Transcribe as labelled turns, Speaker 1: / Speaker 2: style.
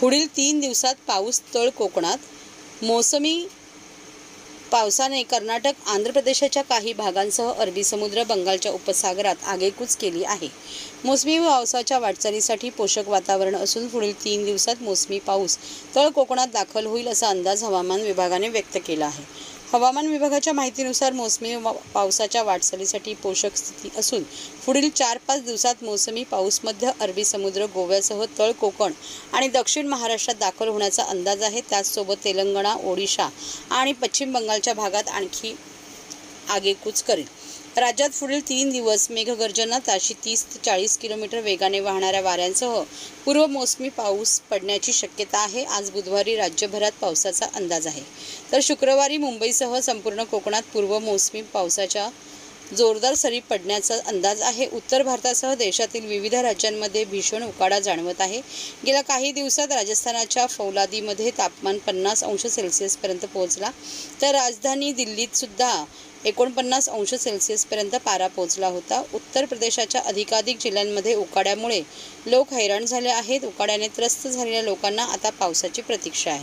Speaker 1: पुढील तीन दिवसात पाऊस तळ कोकणात. मोसमी पावसाने कर्नाटक आंध्र प्रदेशाच्या काही भागांसह अरबी समुद्र बंगालच्या उपसागरात आगेकूच केली आहे. मोसमी पावसाच्या वाटचालीसाठी पोषक वातावरण असून पुढील तीन दिवसात मोसमी पाऊस तळ कोकणात दाखल होईल असा अंदाज हवामान विभागाने व्यक्त केला आहे. हवामान विभागाच्या माहितीनुसार मोसमी पावसाच्या वाटचालीसाठी पोषक स्थिती असून पुढील चार पाच दिवसात मोसमी पाऊस मध्य अरबी समुद्र गोव्यासह तळ कोकण आणि दक्षिण महाराष्ट्रात दाखल होण्याचा अंदाज आहे. त्याचसोबत तेलंगणा ओडिशा आणि पश्चिम बंगालच्या भागात आणखी आगेकूच करेल. राज्यात पुढील तीन दिवस मेघगर्जना ताशी तीस ते चाळीस किलोमीटर वेगाने वाहणाऱ्या वाऱ्यांसह पूर्व मोसमी पाऊस पडण्याची शक्यता आहे. आज बुधवारी राज्यभरात पावसाचा अंदाज आहे. तर शुक्रवारी मुंबईसह संपूर्ण कोकणात पूर्व मोसमी पावसाच्या जोरदार सरी पडण्याचा अंदाज आहे. उत्तर भारतासह देशातील विविध राज्यांमध्ये भीषण उकाडा जाणवत आहे. गेल्या काही दिवसात राजस्थानाच्या फौलादीमध्ये तापमान पन्नास अंश सेल्सिअसपर्यंत पोहोचला. तर राजधानी दिल्लीत सुद्धा एकोणपन्नास अंश सेल्सिअसपर्यंत पारा पोहोचला होता. उत्तर प्रदेशाच्या अधिकाधिक जिल्ह्यांमध्ये उकाड्यामुळे लोक हैराण झाले आहेत. उकाड्याने त्रस्त झालेल्या लोकांना आता पावसाची प्रतीक्षा आहे.